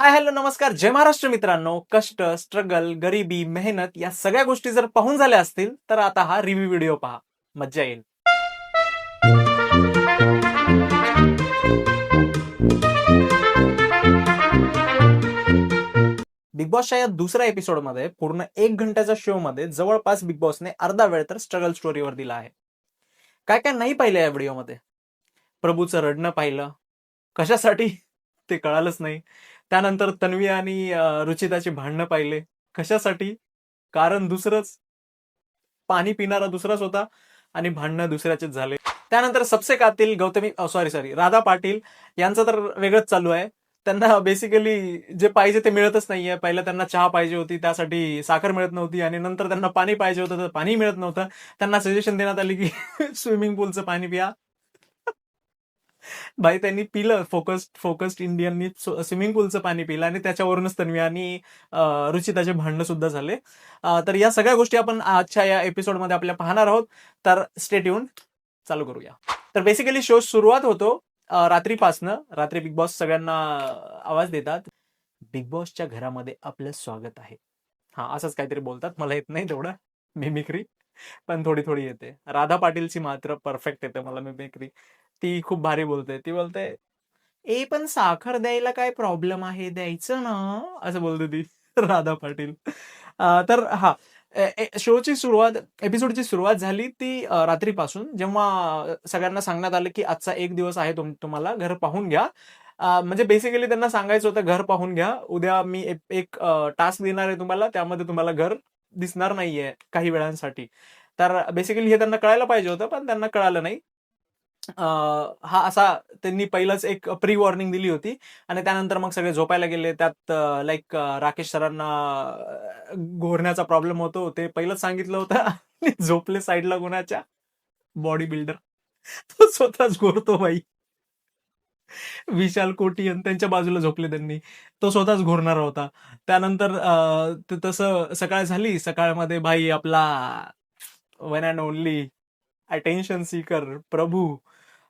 Hi hello नमस्कार. जय महाराष्ट्र मित्रांनो. कष्ट स्ट्रगल गरिबी मेहनत या सगळ्या गोष्टी जर पाहून झाल्या असतील तर आता हा रिव्ह्यू व्हिडिओ पहा. मज्जा येईल. बिग बॉसच्या या दुसऱ्या एपिसोडमध्ये पूर्ण एक घंट्याच्या शो मध्ये जवळपास बिग बॉसने अर्धा वेळ तर स्ट्रगल स्टोरीवर दिला आहे. काय काय नाही पाहिलं या व्हिडिओमध्ये प्रभूचं रडणं पाहिलं. कशासाठी? ते कळालंच नाही. त्यानंतर तन्वी आणि रुचिताची भांडणं पाहिले. कशासाठी? कारण दुसरंच पाणी पिणारा दुसराच होता आणि भांडणं दुसऱ्याचेच झाले. त्यानंतर सबसे कातील गौतमी सॉरी सॉरी राधा पाटील यांचं तर वेगळंच चालू आहे. त्यांना बेसिकली जे पाहिजे ते मिळतच नाहीये. पहिलं त्यांना चहा पाहिजे होती त्यासाठी साखर मिळत नव्हती आणि नंतर त्यांना पाणी पाहिजे होतं तर पाणी मिळत नव्हतं. त्यांना सजेशन देण्यात आली की स्विमिंग पूलचं पाणी पिया. भाई त्यांनी पिलं फोकस्ड फोकस्ड इंडियननी स्विमिंग पूलचं पाणी पिलं आणि त्याच्यावरूनच तन्वी आणि रुचिताचे भांडणं सुद्धा झाले. तर या सगळ्या गोष्टी आपण आजच्या या एपिसोडमध्ये आपल्या पाहणार आहोत. तर स्टेट येऊन चालू करूया. तर बेसिकली शो सुरुवात होतो रात्रीपासनं. रात्री बिग बॉस सगळ्यांना आवाज देतात. बिग बॉसच्या घरामध्ये आपलं स्वागत आहे. हा असंच काहीतरी बोलतात. मला येत नाही तेवढं. मिमिक्री पण थोडी थोडी येते. राधा पाटीलची मात्र परफेक्ट येते. मला मिमिक्री ती खूप भारी बोलते. ती बोलते ए पण साखर द्यायला काय प्रॉब्लेम आहे? द्यायचं ना असं बोलते ती. राधा पाटील. तर हा शोची सुरुवात एपिसोडची सुरुवात झाली ती रात्रीपासून जेव्हा सगळ्यांना सांगण्यात आलं की आजचा एक दिवस आहे तुम तुम्हाला घर पाहून घ्या. म्हणजे बेसिकली त्यांना सांगायचं होतं घर पाहून घ्या. उद्या मी एक- टास्क देणार आहे तुम्हाला त्यामध्ये तुम्हाला घर दिसणार नाहीये काही वेळांसाठी. तर बेसिकली हे त्यांना कळायला पाहिजे होतं पण त्यांना कळालं नाही. हा असा त्यांनी पहिलंच एक प्री वॉर्निंग दिली होती. आणि त्यानंतर मग सगळे झोपायला गेले. त्यात लाईक राकेश सरांना घोरण्याचा प्रॉब्लेम होतो. ते पहिलंच सांगितलं होतं. झोपले साईडला कोणाच्या? बॉडी बिल्डर तो स्वतःच घोरतो बाई. विशाल कोटी आणि त्यांच्या बाजूला झोपले त्यांनी. तो स्वतःच घोरणारा होता. त्यानंतर अं, तसं सकाळ झाली. सकाळमध्ये भाई आपला one and only attention seeker Prabhu.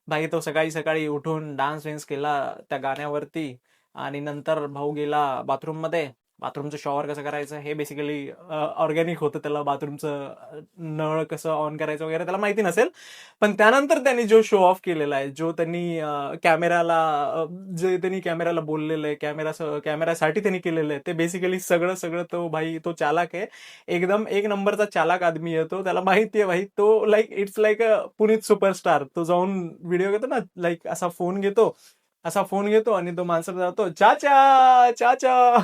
भाई तो सकाळी सकाळी उठून डान्स वेन्स केला त्या गाण्यावरती आणि नंतर भाऊ गेला बाथरूममध्ये. बाथरूमचं शॉवर कसं करायचं हे बेसिकली ऑर्गॅनिक होतं. त्याला बाथरूमचं नळ कसं ऑन करायचं वगैरे त्याला माहिती नसेल. पण त्यानंतर त्यांनी जो शो ऑफ केलेला आहे जो त्यांनी कॅमेराला जे त्यांनी कॅमेराला बोललेलं आहे कॅमेरा कॅमेरासाठी त्यांनी केलेलं आहे ते बेसिकली सगळं सगळं तो भाई तो चालाक आहे. एकदम एक नंबरचा चालाक आदमी येतो त्याला माहिती आहे भाई तो like it's like a Puneet superstar तो जाऊन व्हिडिओ घेतो ना लाईक असा फोन घेतो असा फोन घेतो आणि तो माणसाला जातो चाचा चाचा.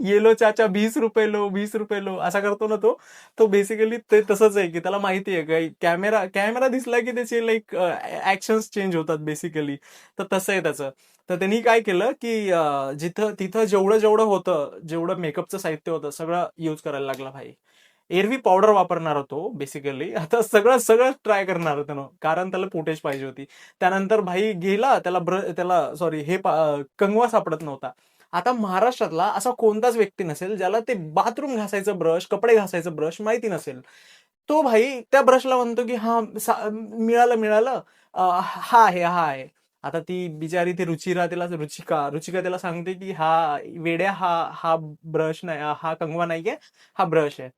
ये लो चाचा वीस रुपये लो वीस रुपये लो असा करतो ना तो. तो बेसिकली ते तसंच आहे की त्याला माहिती आहे काही कॅमेरा कॅमेरा दिसला की त्याचे लाईक ऍक्शन्स चेंज होतात बेसिकली तर तसं आहे त्याचं. तर त्यांनी काय केलं की जिथं तिथं जेवढं जेवढं होतं जेवढं मेकअपचं साहित्य होतं सगळं यूज करायला लागला भाई. एरवी पावडर वापरणार होतो बेसिकली आता सगळं सगळं ट्राय करणार होतं ना. कारण त्याला फुटेज पाहिजे होती. त्यानंतर भाई गेला त्याला ब्र त्याला सॉरी हे कंगवा सापडत नव्हता. आता महाराष्ट्रातला असा कोणताच व्यक्ती नसेल ज्याला ते बाथरूम घासायचं ब्रश कपडे घासायचं ब्रश माहिती नसेल. तो भाई त्या ब्रशला म्हणतो की हा मिळालं मिळालं. हा आहे हा आहे. आता ती बिचारी ती रुचिरा तिला रुचिका रुचिका त्याला सांगते की हा वेड्या हा हा ब्रश नाही हा कंगवा नाहीये हा ब्रश आहे.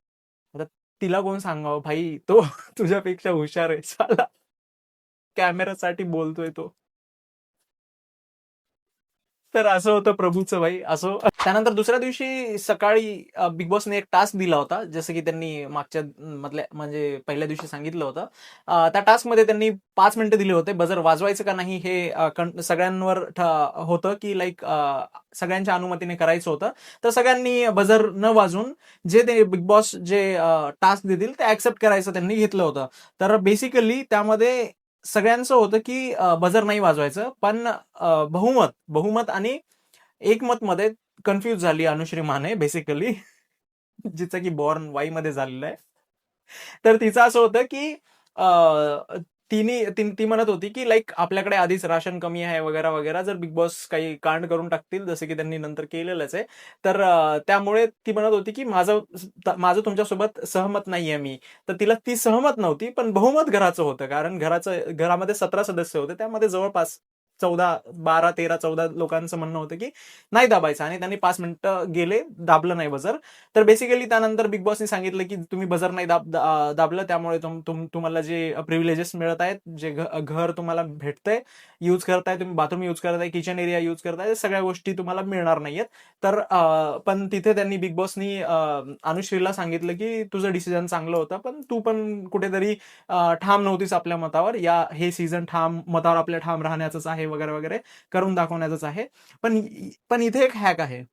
आता तिला कोण सांगावं? भाई तो तुझ्यापेक्षा हुशार आहे. साला कॅमेरासाठी बोलतोय तो. तर असं होतं प्रभूचं भाई असं. त्यानंतर दुसऱ्या दिवशी सकाळी बिग बॉसने एक टास्क दिला होता जसं की त्यांनी मागच्या मधल्या म्हणजे पहिल्या दिवशी सांगितलं होतं. त्या टास्कमध्ये त्यांनी पाच मिनिटं दिले होते बजर वाजवायचं का नाही हे सगळ्यांवर होतं की लाईक सगळ्यांच्या अनुमतीने करायचं होतं. तर सगळ्यांनी बजर न वाजवून जे ते बिग बॉस जे टास्क देतील ते ऍक्सेप्ट करायचं त्यांनी घेतलं होतं. तर बेसिकली त्यामध्ये सगळ्यांचं होतं की बजर नाही वाजवायचं. पण बहुमत बहुमत आणि एकमत मध्ये कन्फ्युज झाली अनुश्री माने बेसिकली जिचं की बॉर्न वाई मध्ये झालेलं आहे. तर तिचं असं होतं की अ, तिने ती म्हणत होती की लाईक आपल्याकडे आधीच राशन कमी आहे वगैरे वगैरे. जर बिग बॉस काही कांड करून टाकतील जसं की त्यांनी नंतर केलेलंच आहे. तर त्यामुळे ती म्हणत होती की माझं माझं तुमच्यासोबत सहमत नाहीये मी. तर तिला ती सहमत नव्हती पण बहुमत घराचं होतं. कारण घराचं घरामध्ये सतरा सदस्य होते त्यामध्ये जवळपास चौदा बारा तेरा चौदा लोकांचं म्हणणं होतं की नाही दाबायचं आणि त्यांनी पाच मिनिटं गेले दाबलं नाही बजर. तर बेसिकली त्यानंतर बिग बॉसने सांगितलं की तुम्ही बजर नाही दाब दाबलं त्यामुळे तुम तुम- तुम्हाला जे प्रिव्हिलेजेस मिळत आहेत जे घर तुम्हाला भेटतंय यूज करताय तुम्ही बाथरूम यूज करताय किचन एरिया यूज करताय सगळ्या गोष्टी तुम्हाला मिळणार नाहीयेत. तर पण तिथे त्यांनी बिग बॉसनी अनुश्रीला सांगितलं की तुझं डिसिजन चांगलं होतं पण तू पण कुठेतरी ठाम नव्हतीस आपल्या मतावर. या हे सीझन ठाम मतावर आपल्या ठाम राहण्याचंच आहे वगैरे वगैरे करून दाखवण्याचंच आहे. पण पण इथे एक हॅक आहे.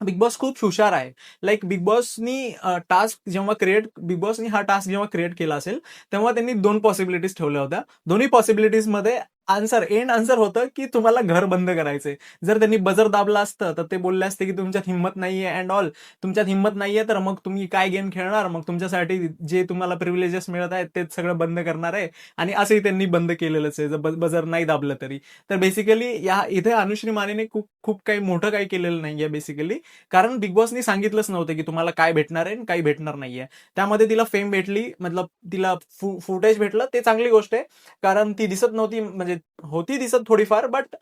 बिग बॉस खूप हुशार आहे. लाईक बिग बॉसनी टास्क जेव्हा क्रिएट बिग बॉसनी हा टास्क जेव्हा क्रिएट केला असेल तेव्हा त्यांनी दोन पॉसिबिलिटीज ठेवल्या होत्या. दोन्ही पॉसिबिलिटीजमध्ये आन्सर एंड आन्सर होतं की तुम्हाला घर बंद करायचंय. जर त्यांनी बजर दाबला असतं तर ते बोलले असते की तुमच्यात हिंमत नाहीये अँड ऑल तुमच्यात हिंमत नाहीये तर मग तुम्ही काय गेम खेळणार? मग तुमच्यासाठी जे तुम्हाला प्रिव्हिलेजेस मिळत आहेत तेच सगळं बंद करणार आहे. आणि असंही त्यांनी बंद केलेलंच आहे जर बजर नाही दाबलं तरी. तर बेसिकली या इथे अनुश्री मानेने खूप खूप काही मोठं काही केलेलं नाहीये बेसिकली कारण बिग बॉसनी सांगितलंच नव्हतं की तुम्हाला काय भेटणार आहे आणि काही भेटणार नाहीये. त्यामध्ये तिला फेम भेटली मतलब तिला फुटेज भेटलं ते चांगली गोष्ट आहे. कारण ती दिसत नव्हती म्हणजे होती दिसत थोडीफार बट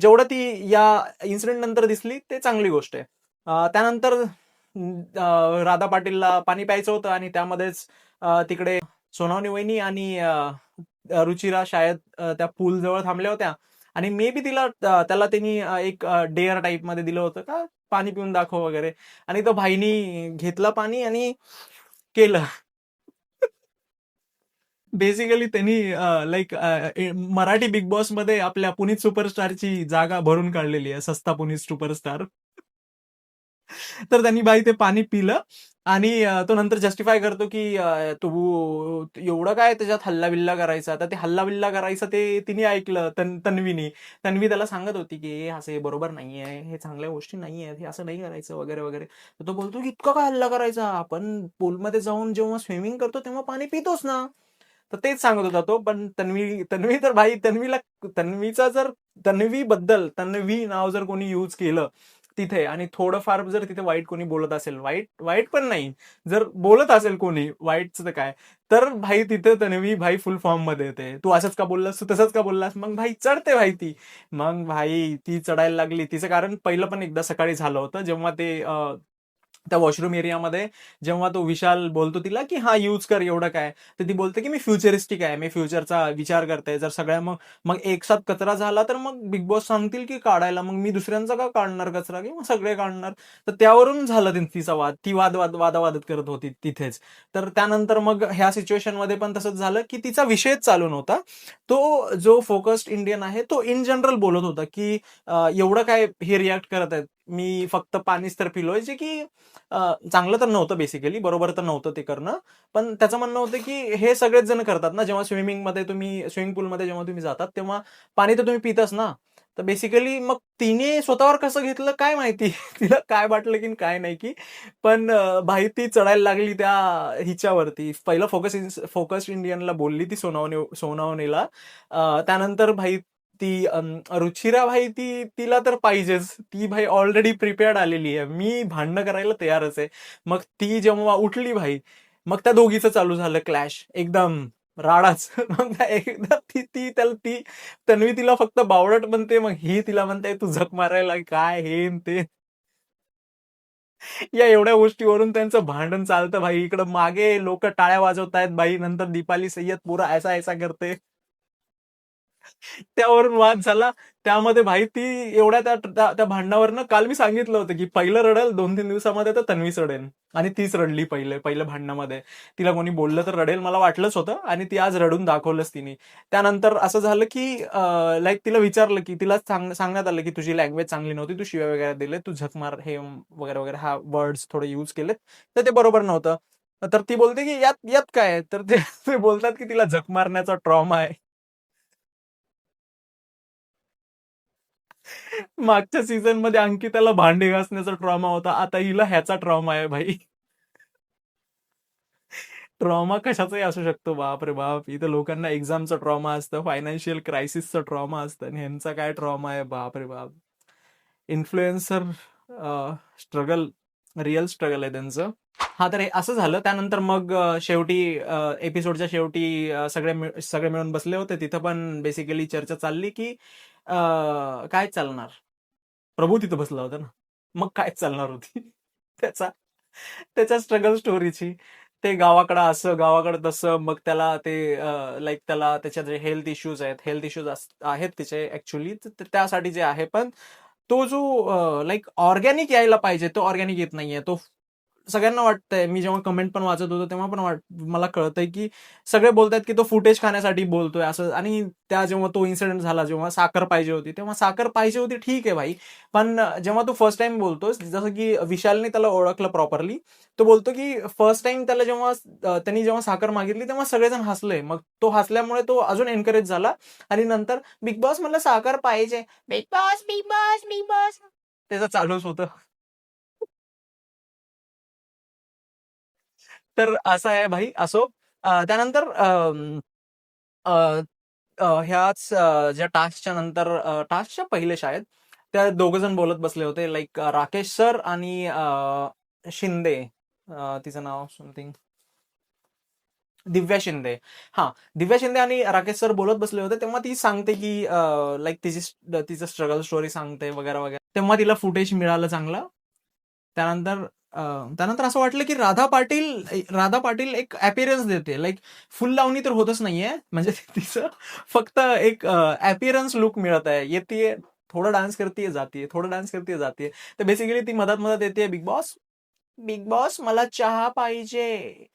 जेवढं ती या इन्सिडेंट नंतर दिसली ते चांगली गोष्ट आहे. त्यानंतर राधा पाटीलला पाणी प्यायचं होतं आणि त्यामध्येच तिकडे सोनावणी वहिनी आणि रुचिरा शाळेत त्या पूल जवळ थांबल्या होत्या. आणि मे बी तिला त्याला त्यांनी एक डेअर टाईपमध्ये दिलं होतं का पाणी पिऊन दाखव वगैरे. आणि तो भाईनी घेतलं पाणी आणि केलं. बेसिकली त्यांनी लाईक मराठी बिग बॉसमध्ये आपल्या पुनीत सुपरस्टारची जागा भरून काढलेली आहे सस्ता पुनीत सुपरस्टार तर त्यांनी बाई ते पाणी पिलं आणि तो नंतर जस्टिफाय करतो की तू एवढं काय त्याच्यात हल्ला बिल्ला करायचा? तर ते हल्ला बिल्ला करायचं ते तिने ऐकलं तन तन्वीनी. तन्वी त्याला सांगत होती की हे असं हे बरोबर नाहीये हे चांगल्या गोष्टी नाही आहेत हे असं नाही करायचं वगैरे वगैरे. तर तो बोलतो की इतका काय हल्ला करायचा? आपण पूलमध्ये जाऊन जेव्हा स्विमिंग करतो तेव्हा पाणी पितोच ना. तर तेच सांगत होता तो पण तन्वी तन्वी तर भाई तन्वीला तन्वीचा जर तन्वी बद्दल तन्वी नाव जर कोणी यूज केलं तिथे आणि थोडंफार जर तिथे वाईट कोणी बोलत असेल वाईट वाईट पण नाही. जर बोलत असेल कोणी वाईटचं तर काय? तर भाई तिथे तन्वी भाई फुल फॉर्ममध्ये येते तू असंच का बोललास तू तसंच का बोललास? मग भाई चढते भाई ती. मग भाई ती चढायला लागली. तिचं कारण पहिलं पण एकदा सकाळी झालं होतं जेव्हा ते त्या वॉशरूम एरियामध्ये जेव्हा तो विशाल बोलतो तिला की हा यूज कर एवढं काय? तर ती बोलते की मी फ्युचरिस्टिक आहे मी फ्युचरचा विचार करते. जर सगळ्या मग मग एक साथ कचरा झाला तर मग बिग बॉस सांगतील की काढायला. मग मी दुसऱ्यांचा का काढणार कचरा? की मग सगळे काढणार? तर त्यावरून झालं तिचा वाद. ती वाद वाद वादावादत करत होती तिथेच. तर त्यानंतर मग ह्या सिच्युएशनमध्ये पण तसंच झालं की तिचा विषयच चालू नव्हता. तो जो फोकस्ड इंडियन आहे तो इन जनरल बोलत होता की एवढं काय हे रिॲक्ट करत आहेत? मी फक्त पाणीच तर पिलोय जे की चांगलं तर नव्हतं बेसिकली बरोबर तर नव्हतं ते करणं. पण त्याचं म्हणणं होतं की हे सगळेच जण करतात ना जेव्हा स्विमिंगमध्ये तुम्ही स्विमिंग पूलमध्ये जेव्हा तुम्ही जातात तेव्हा पाणी तर तुम्ही पितच ना. तर बेसिकली मग तिने स्वतःवर कसं घेतलं काय माहिती? तिला काय वाटलं की काय नाही की. पण भाई ती चढायला लागली त्या हिच्यावरती. पहिलं फोकस फोकस इंडियनला बोलली ती सोनावने सोनावणीला. त्यानंतर भाई ती रुचिरा भाई ती तिला तर पाहिजेच. ती भाई ऑलरेडी प्रिपेअर्ड आलेली आहे. मी भांडणं करायला तयारच आहे. मग ती जेव्हा उठली भाई मग त्या दोघीचं चालू झालं क्लॅश एकदम राडाच. मग एकदा ती ती त्याला ती तन्वी तिला फक्त बावळट म्हणते मग ही तिला म्हणते तू झक मारायला काय हे ते? या एवढ्या गोष्टीवरून त्यांचं भांडण चालतं भाई. इकडं मागे लोक टाळ्या वाजवतायत बाई नंतर दीपाली सय्यद पुरा ऐसा ऐसा करते. त्यावरून वाद झाला. त्यामध्ये भाई ती एवढ्या त्या त्या भांडणावरनं काल मी सांगितलं होतं की पहिलं रडेल दोन तीन दिवसामध्ये तर तन्वीच रडेल. आणि तीच रडली पहिले पहिल्या भांडणामध्ये. तिला कोणी बोललं तर रडेल मला वाटलंच होतं आणि ती आज रडून दाखवलंच तिने. त्यानंतर असं झालं की लाईक तिला विचारलं की तिला सांग सांगण्यात आलं की तुझी लँग्वेज चांगली नव्हती तू शिव्या वगैरे दिले तू झकमार हे वगैरे वगैरे हा वर्ड्स थोडे यूज केले तर ते बरोबर नव्हतं. तर ती बोलते की यात यात काय तर ते ते बोलतात की तिला झक मारण्याचा ट्रॉमा आहे. मागच्या सीझनमध्ये अंकिताला भांडे घासण्याचा ट्रॉमा होता. आता हिला ह्याचा ट्रॉमा आहे भाई. ट्रॉमा कशाचाही असू शकतो. बाप रे बाप. इथं लोकांना एक्झामचा ट्रॉमा असतं फायनान्शियल क्रायसिसचा ट्रॉमा असतं आणि ह्यांचा काय ट्रॉमा आहे? बाप. रे बाप इन्फ्लुएन्सर स्ट्रगल रिअल स्ट्रगल आहे त्यांचं. हा तर हे असं झालं. त्यानंतर मग शेवटी एपिसोडच्या शेवटी सगळे सगळे मिळून बसले होते. तिथं पण बेसिकली चर्चा चालली की काय चालणार? प्रभू तिथं बसला होता ना. मग काय चालणार होती? त्याचा त्याच्या स्ट्रगल स्टोरीची ते गावाकडं असं गावाकडं तसं मग त्याला ते लाईक त्याला त्याच्या जे हेल्थ इश्यूज आहेत हेल्थ इश्यूज आहेत तिचे ऍक्च्युली त्यासाठी जे आहे पण तो जो लाईक ऑर्गॅनिक यायला पाहिजे तो ऑर्गॅनिक येत नाहीये. तो सगळ्यांना वाटतंय. मी जेव्हा कमेंट पण वाचत होतो तेव्हा पण वाट मला कळतंय की सगळे बोलतात की तो फुटेज खाण्यासाठी बोलतोय असं. आणि त्या जेव्हा तो इन्सिडेंट झाला जेव्हा साखर पाहिजे होती तेव्हा साखर पाहिजे होती ठीक आहे भाई. पण जेव्हा तू फर्स्ट टाइम बोलतोस जसं की विशालने त्याला ओळखलं प्रॉपरली तो बोलतो की फर्स्ट टाइम त्याला जेव्हा त्यांनी जेव्हा साखर मागितली तेव्हा सगळेजण हसले. मग तो हसल्यामुळे तो अजून एनकरेज झाला. आणि नंतर बिग बॉस मला साखर पाहिजे. Big boss big boss big boss. त्याचं चालूच होतं. तर असं आहे भाई असो. त्यानंतर ह्याच ज्या टास्कच्या नंतर टास्कच्या पहिले शाळेत त्या दोघ जण बोलत बसले होते. लाईक राकेश सर आणि शिंदे. तिचं नाव समथिंग दिव्या शिंदे. हा दिव्या शिंदे आणि राकेश सर बोलत बसले होते. तेव्हा ती सांगते की लाईक तिची तिचं स्ट्रगल स्टोरी सांगते वगैरे वगैरे. तेव्हा तिला फुटेज मिळालं चांगलं. त्यानंतर त्यानंतर असं वाटलं की राधा पाटील राधा पाटील एक अपिअरन्स देते. लाईक फुल लावणी तर होतच नाहीये. म्हणजे तिचं फक्त एक अपिअरन्स लुक मिळत आहे. येते थोडं डान्स करते जाते थोडं डान्स करते जाते तर बेसिकली ती मधात मदत येते बिग बॉस बिग बॉस मला चहा पाहिजे.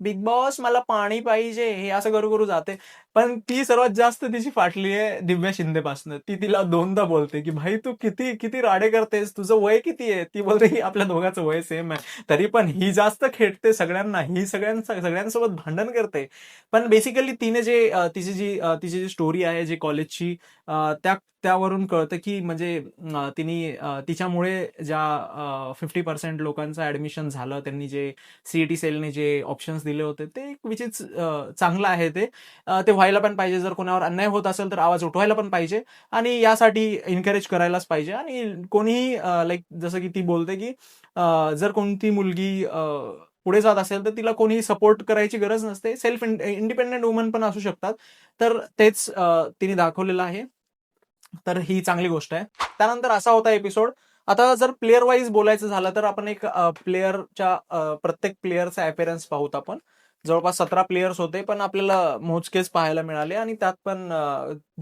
बिग बॉस मला पाणी पाहिजे. हे असं करू करू जाते. पण ती सर्वात जास्त तिची फाटली आहे दिव्या शिंदेपासून. ती तिला दोनदा बोलते की भाई तू किती किती राडे करतेस? तुझं वय किती आहे? ती बोलते की आपल्या दोघांचं वय सेम आहे. तरी पण ही जास्त खेळते सगळ्यांना. ही सगळ्यांचा सगळ्यांसोबत भांडण करते. पण बेसिकली तिने जे तिची जी तिची जी स्टोरी आहे जी कॉलेजची त्या त्यावरून कळतं की म्हणजे तिने तिच्यामुळे ज्या फिफ्टी पर्सेंट लोकांचं ऍडमिशन झालं त्यांनी जे सीईटी सेलने जे ऑप्शन्स दिले होते ते एक विचित चांगलं आहे ते. तेव्हा ते व्हायला पण पाहिजे. जर कोणावर अन्याय होत असेल तर आवाज उठवायला पण पाहिजे. आणि यासाठी एनकरेज करायलाच पाहिजे. आणि कोणीही लाईक जसं की ती बोलते की जर कोणती मुलगी पुढे जात असेल तर तिला कोणीही सपोर्ट करायची गरज नसते. सेल्फ इंडिपेंडेंट वुमन पण असू शकतात. तर तेच तिने दाखवलेलं आहे. तर ही चांगली गोष्ट आहे. त्यानंतर असा होता एपिसोड आता जर प्लेअर वाईज बोलायचं झालं तर आपण एक प्लेअरच्या प्रत्येक प्लेअरचा अपेरन्स पाहूत आपण. जवळपास सतरा प्लेयर्स होते पण आपल्याला मोजकेच पाहायला मिळाले आणि त्यात पण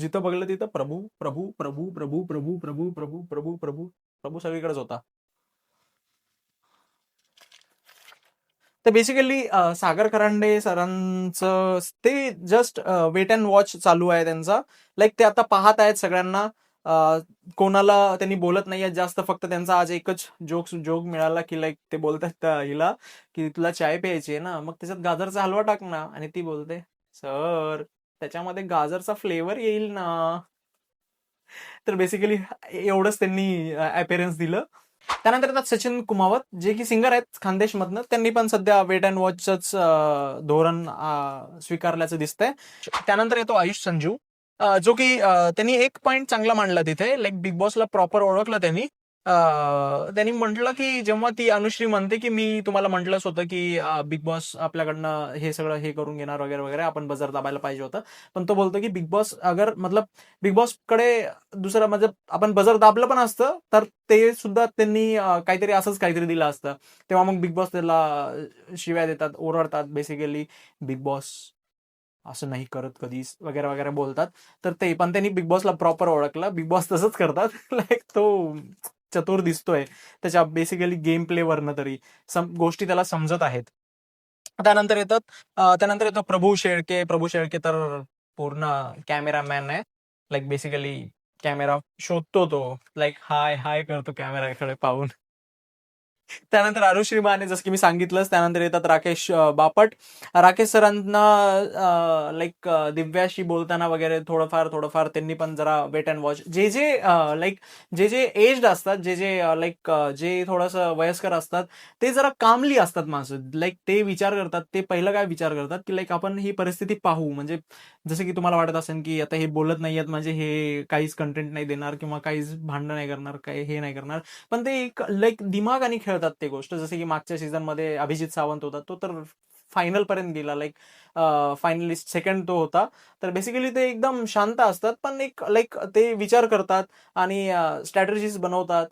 जिथं बघलं तिथं प्रभू प्रभू प्रभू प्रभू प्रभू प्रभू प्रभू प्रभू प्रभू प्रभू सगळीकडेच होता. तर बेसिकली सागर करांडे सरांचं ते जस्ट वेट अँड वॉच चालू आहे त्यांचा. लाईक ते आता पाहत आहेत सगळ्यांना. कोणाला त्यांनी बोलत नाहीये जास्त फक्त त्यांचा आज एकच जोक जोक मिळाला की लाईक ते बोलतात त्या हिला की तुला चाय प्यायची आहे ना मग त्याच्यात गाजरचा हलवा टाक ना. आणि ती बोलते सर त्याच्यामध्ये गाजरचा फ्लेवर येईल ना. तर बेसिकली एवढंच त्यांनी अपेरन्स दिलं. त्यानंतर येतात सचिन कुमावत जे की सिंगर आहेत खानदेशमधनं. त्यांनी पण सध्या वेट अँड वॉचच धोरण स्वीकारल्याचं दिसतंय. त्यानंतर येतो आयुष संजू जो की त्यांनी एक पॉइंट चांगला मांडला तिथे. लाईक बिग बॉसला प्रॉपर ओळखलं त्यांनी. त्यांनी म्हटलं की जेव्हा ती अनुश्री म्हणते की मी तुम्हाला म्हटलंच होतं की बिग बॉस आपल्याकडनं हे सगळं हे करून घेणार वगैरे वगैरे आपण बजर दाबायला पाहिजे होतं. पण तो बोलतो की बिग बॉस अगर मतलब बिग बॉसकडे दुसरं म्हणजे आपण बजर दाबलं पण असतं तर ते सुद्धा त्यांनी काहीतरी असंच काहीतरी दिलं असतं. तेव्हा मग बिग बॉस त्याला शिव्या देतात ओरडतात बेसिकली बिग बॉस असं नाही करत कधीच वगैरे वगैरे बोलतात. तर ते पण त्यांनी बिग बॉसला प्रॉपर ओळखलं. बिग बॉस तसंच करतात. लाईक तो चतुर दिसतोय. त्याच्या बेसिकली गेम प्ले वरनं तरी. सम गोष्टी त्याला समजत आहेत. त्यानंतर येतात त्यानंतर येतो प्रभू शेळके. प्रभू शेळके तर पूर्ण कॅमेरामॅन आहे. लाईक बेसिकली कॅमेरा शोधतो तो. लाईक हाय हाय करतो कॅमेराकडे पाहून. त्यानंतर अरुश्री माने जसं की मी सांगितलंच त्यानंतर येतात राकेश बापट. राकेश सरांना लाईक दिव्याशी बोलताना वगैरे थोडंफार थोडंफार त्यांनी पण जरा वेट अँड वॉच जे जे लाईक जे जे एज्ड असतात जे जे लाईक जे थोडंसं वयस्कर असतात ते जरा कामली असतात माणसं. लाईक ते विचार करतात ते पहिलं काय विचार करतात की लाईक आपण ही परिस्थिती पाहू. म्हणजे जसं की तुम्हाला वाटत असेल की आता हे बोलत नाहीयेत म्हणजे हे काहीच कंटेंट नाही देणार किंवा काहीच भांडण नाही करणार काही हे नाही करणार. पण ते एक लाईक दिमाग आणि करतात ते गोष्ट. जसं की मागच्या सीझनमध्ये अभिजित सावंत होता तो तर फायनल पर्यंत गेला. लाईक फायनलिस्ट सेकंड तो होता. तर बेसिकली ते एकदम शांत असतात पण एक लाईक ते विचार करतात आणि स्ट्रॅटजीज बनवतात.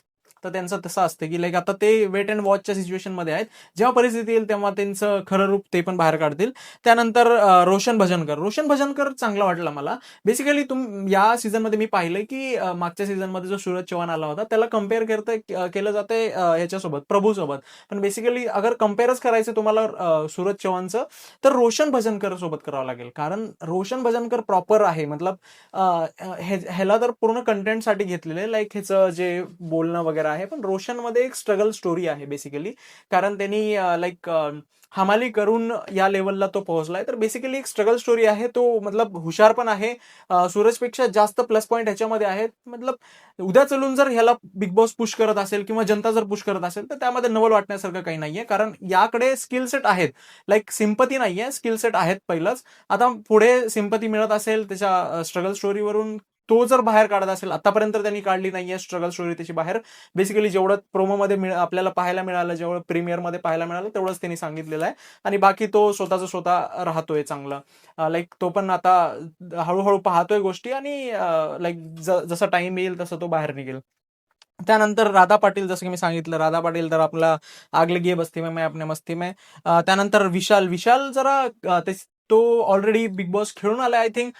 तर त्यांचं तसं असतं की लाईक आता ते वेट अँड वॉचच्या सिच्युएशनमध्ये आहेत. जेव्हा परिस्थिती येईल तेव्हा त्यांचं खरं रूप ते पण बाहेर काढतील. त्यानंतर रोशन भजनकर. रोशन भजनकर चांगला वाटला मला. बेसिकली तुम या सीझनमध्ये मी पाहिलं की मागच्या सीझनमध्ये जो सूरज चव्हाण आला होता त्याला कंपेअर करता केलं जाते याच्यासोबत प्रभूसोबत. पण बेसिकली अगर कम्पेअरच करायचं तुम्हाला सूरज चव्हाणचं तर रोशन भजनकर सोबत करावं लागेल. कारण रोशन भजनकर प्रॉपर आहे. मतलब हे- ह्याला तर पूर्ण कंटेंटसाठी घेतलेलं आहे. लाईक ह्याचं जे बोलणं वगैरे आहे. पण रोशनमध्ये एक स्ट्रगल स्टोरी आहे बेसिकली कारण त्यांनी लाईक हमाली करून या लेवलला तो पोहोचलाय. तर बेसिकली एक स्ट्रगल स्टोरी आहे. तो मतलब हुशार पण आहे. सूरजपेक्षा जास्त प्लस पॉईंट ह्याच्यामध्ये आहेत. मतलब उद्या चलून जर ह्याला बिग बॉस पुश करत असेल किंवा जनता जर पुश करत असेल तर त्यामध्ये नवल वाटण्यासारखं काही नाहीये. कारण याकडे स्किल सेट आहेत. लाईक सिंपती नाहीये. स्किल सेट आहेत पहिलंच. आता पुढे सिंपती मिळत असेल त्याच्या स्ट्रगल स्टोरीवरून तो जर बाहेर काढत असेल आतापर्यंत त्यांनी काढली नाहीये स्ट्रगल स्टोरी त्याची बाहेर. बेसिकली जेवढं प्रोमोमध्ये आपल्याला पाहायला मिळालं जेवढं प्रीमियरमध्ये पाहायला मिळालं तेवढंच त्यांनी सांगितलेलं आहे. आणि बाकी तो स्वतःचा स्वतः राहतोय चांगला. लाईक तो पण आता हळूहळू पाहतोय गोष्टी आणि लाईक जसा टाइम येईल तसं तो बाहेर निघेल. त्यानंतर राधा पाटील जसं की मी सांगितलं राधा पाटील तर आपला आग लगी बस्ती में मैं अपने मस्ती में. त्यानंतर विशाल विशाल जरा ते- तो ऑलरेडी बिग बॉस खेळून आला आय थिंक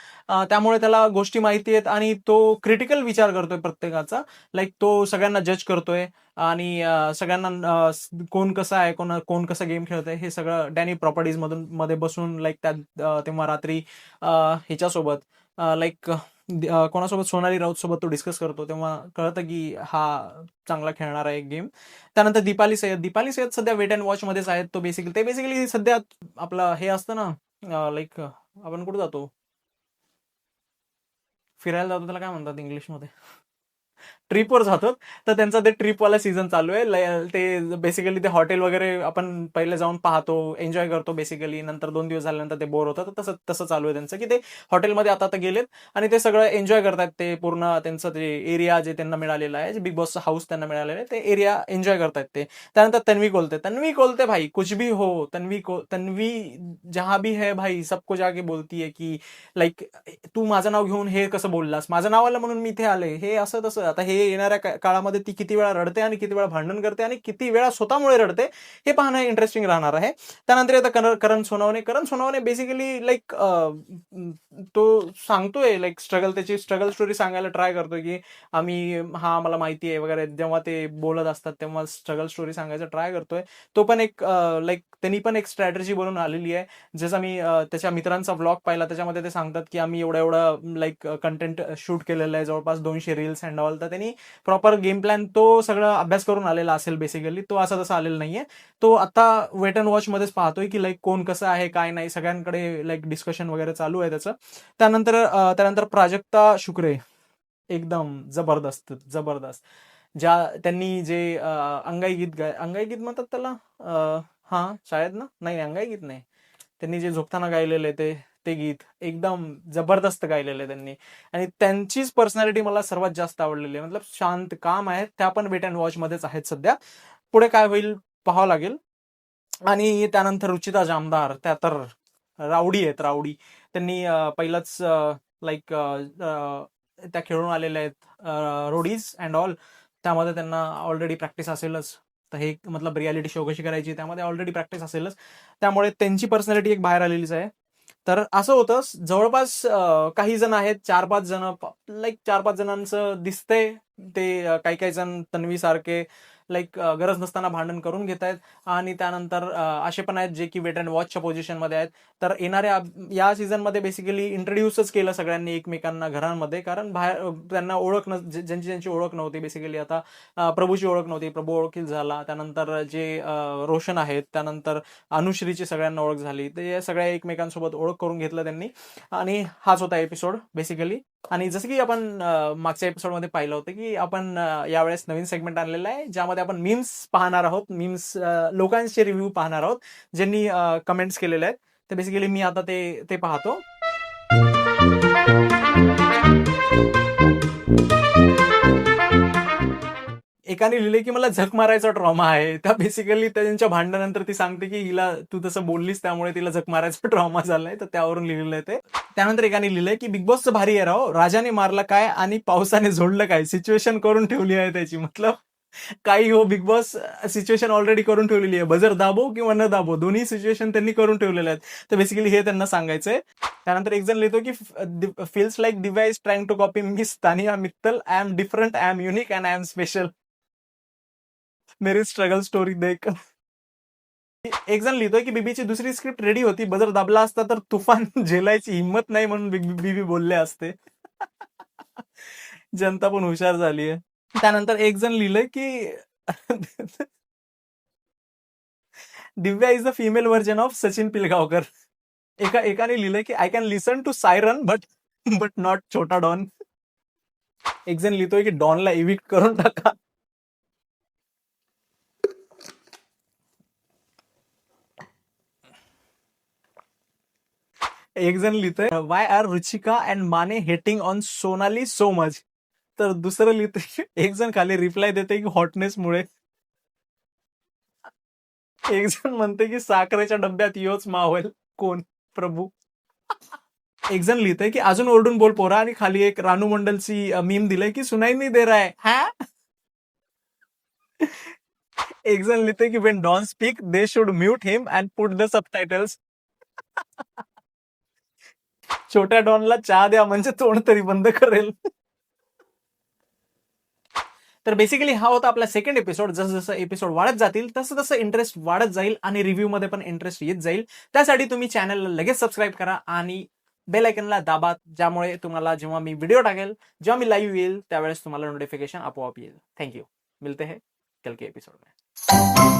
त्यामुळे त्याला गोष्टी माहिती आहेत आणि तो क्रिटिकल विचार करतोय प्रत्येकाचा. लाईक तो सगळ्यांना जज करतोय आणि सगळ्यांना कोण कसं आहे कोण कोण कसं गेम खेळतोय हे सगळं डॅनी प्रॉपर्टीज मधून मध्ये बसून लाईक त्या तेव्हा रात्री ह्याच्यासोबत लाईक कोणासोबत सोनाली राऊत सोबत तो डिस्कस करतो तेव्हा कळतं की हा चांगला खेळणार आहे गेम त्यानंतर दीपाली सय्यद दीपाली सय्यद सध्या वेट अँड वॉच मध्येच आहेत तो बेसिकली ते बेसिकली सध्या आपलं हे असतं ना लाईक आपण कुठं जातो? फिरायला जातो त्याला काय म्हणतात इंग्लिशमध्ये? ट्रिपवर जातो तर त्यांचा ते ट्रिपवाला सीझन चालू आहे. लय- ते बेसिकली ते हॉटेल वगैरे आपण पहिले जाऊन पाहतो एन्जॉय करतो बेसिकली नंतर दोन दिवस झाल्यानंतर ते बोर होतं तर तसं तसं चालू आहे त्यांचं की ते हॉटेलमध्ये आता आता गेलेत आणि ते सगळं एन्जॉय करतात. ते पूर्ण त्यांचं ते एरिया जे त्यांना मिळालेलं आहे जे बिग बॉसचं हाऊस त्यांना मिळालेलं आहे ते एरिया एन्जॉय करतात ते. त्यानंतर तन्वी कोलते तन्वी कोलते भाई कुछ भी हो तन्वी को तन्वी जहां भी है भाई सबको जाके बोलती है की लाईक तू माझं नाव घेऊन हे कसं बोललास? माझं नाव आलं म्हणून मी इथे आले हे असं तसं आता हे येणाऱ्या काळामध्ये ती किती वेळा रडते आणि किती वेळा भांडण करते आणि किती वेळा स्वतःमुळे रडते हे पाहणं इंटरेस्टिंग राहणार आहे. त्यानंतर येतं करण करण सोनवणे करण सोनावणे बेसिकली लाईक तो सांगतोय लाईक स्ट्रगल त्याची स्ट्रगल स्टोरी सांगायला ट्राय करतोय की आम्ही हा मला माहिती आहे वगैरे जेव्हा ते बोलत असतात तेव्हा स्ट्रगल स्टोरी सांगायचा ट्राय करतोय. तो पण एक लाईक त्यांनी पण एक स्ट्रॅटर्जी बनवून आलेली आहे. जसं मी त्याच्या मित्रांचा ब्लॉग पाहिला त्याच्यामध्ये ते सांगतात की आम्ही एवढं एवढं लाईक कंटेंट शूट केलेलं आहे. जवळपास दोनशे रील्स अँड ऑल तर त्यांनी प्रॉपर गेम प्लॅन तो सगळं अभ्यास करून आलेला असेल बेसिकली तो असा तसा आलेला नाहीये. तो आता वेट अँड वॉच मध्येच पाहतोय की लाईक कोण कसं आहे काय नाही. सगळ्यांकडे लाईक डिस्कशन वगैरे चालू आहे त्याचं. त्यानंतर त्यानंतर प्राजक्ता शुक्रे. एकदम जबरदस्त जबरदस्त. ज्या त्यांनी जे अंगाई गीत गाय अंगाई गीत म्हणतात त्याला? अं, हा शायद ना नाही अंगाई गीत नाही. त्यांनी जे झोपताना गायलेले ते ते गीत एकदम जबरदस्त गायलेलं आहे त्यांनी. आणि त्यांचीच पर्सनॅलिटी मला सर्वात जास्त आवडलेली आहे. मतलब शांत काम आहेत त्या पण वेट अँड वॉच मध्येच आहेत सध्या. पुढे काय होईल पाहावं लागेल. आणि त्यानंतर रुचिता जामदार त्या तर रावडी आहेत रावडी त्यांनी पहिलाच पहिलंच लाईक त्या खेळून आलेल्या आहेत रोडीज अँड ऑल त्यामध्ये त्यांना ऑलरेडी प्रॅक्टिस असेलच. तर हे मतलब रियालिटी शो कशी करायची त्यामध्ये ऑलरेडी प्रॅक्टिस असेलच. त्यामुळे त्यांची पर्सनॅलिटी एक बाहेर आलेलीच आहे. तर असं होतं जवळपास काही जण आहेत चार पाच जण लाईक चार पाच जणांचं दिसतंय ते काही काही जण तन्वी सारखे लाईक गरज नसताना भांडण करून घेत आहेत. आणि त्यानंतर असे पण आहेत जे की वेट अँड वॉचच्या पोझिशनमध्ये आहेत. तर येणाऱ्या या सीझनमध्ये बेसिकली इंट्रोड्यूसच केलं सगळ्यांनी एकमेकांना घरांमध्ये. कारण बाहेर त्यांना ओळख न ज्यांची ज्यांची ओळख नव्हती बेसिकली आता प्रभूची ओळख नव्हती. प्रभू ओळखील झाला. त्यानंतर जे रोशन आहेत. त्यानंतर अनुश्रीची सगळ्यांना ओळख झाली. ते या सगळ्या एकमेकांसोबत ओळख करून घेतलं त्यांनी. आणि हाच होता एपिसोड बेसिकली आणि जसं की आपण मागच्या एपिसोडमध्ये पाहिलं होतं की आपण यावेळेस नवीन सेगमेंट आणलेला आहे ज्यामध्ये आपण मीम्स पाहणार आहोत. मीम्स लोकांचे रिव्ह्यू पाहणार आहोत. ज्यांनी कमेंट्स केलेले आहेत. तर बेसिकली मी आता ते ते पाहतो. एकाने लिहिले की मला झक मारायचा ट्रॉमा आहे. त्या बेसिकली त्यांच्या भांडणानंतर ती सांगते की हिला तू तसं बोललीस त्यामुळे तिला झक मारायचा ट्रॉमा झालाय. तर त्यावरून लिहिलेलं आहे ते. त्यानंतर एकाने लिहिलंय की बिग बॉसचं भारी आहे राव. राजाने मारला काय आणि पावसाने झोडलं काय? सिच्युएशन करून ठेवली आहे त्याची. मतलब काही हो बिग बॉस सिच्युएशन ऑलरेडी करून ठेवलेली आहे. बजर दाबो किंवा न दाबो दोन्ही सिच्युएशन त्यांनी करून ठेवलेले आहेत. तर बेसिकली हे त्यांना सांगायचंय. त्यानंतर एक जण लिहितो की feels like Divya is trying to copy miss Tanya Mittal I am different I am unique and I am special Mary struggle story देख। एक जण लिहितोय की बीबीची दुसरी स्क्रिप्ट रेडी होती. बजर दाबला असता तर तुफान झेलायची हिंमत नाही म्हणून बीबी बोलले असते. जनता पण हुशार झालीय त्यानंतर एक जण लिहिलंय की Divya is the female version of Sachin Pilgaonkar. एका एकाने लिहिलंय की I can listen to siren but but not Chhota Don एक जण लिहितोय की डॉनला इव्हिक्ट करून टाका. एक जण लिहितोय why are Ruchika and Mane hating on Sonali so much तर दुसरं लिहितोय एक जण खाली रिप्लाय देते की हॉटनेस मुळे. एक जण म्हणते की साखरेच्या डब्यात योच मावल, कोण? प्रभू. एक जण लिहितंय की अजून ओरडून बोल पोरा आणि खाली एक रानू मंडलची मीम दिलंय की सुनाई नाही दे रहा है. एक जण लिहितंय की when Don speak they should mute him and put the sub subtitles छोट्या डॉनला चहा द्या म्हणजे तोंड तरी बंद करेल. तर बेसिकली हा होता आपला सेकंड एपिसोड जसं जसं एपिसोड वाढत जातील तसं तसं इंटरेस्ट वाढत जाईल आणि रिव्ह्यू मध्ये पण इंटरेस्ट येत जाईल. त्यासाठी तुम्ही चॅनलला लगेच सबस्क्राईब करा आणि बेल आयकनला दाबा ज्यामुळे तुम्हाला जेव्हा मी व्हिडिओ टाकेल जेव्हा मी लाईव्ह येईल त्यावेळेस तुम्हाला नोटिफिकेशन आपोआप येईल. थँक्यू मिलते हे. कल के एपिसोड में.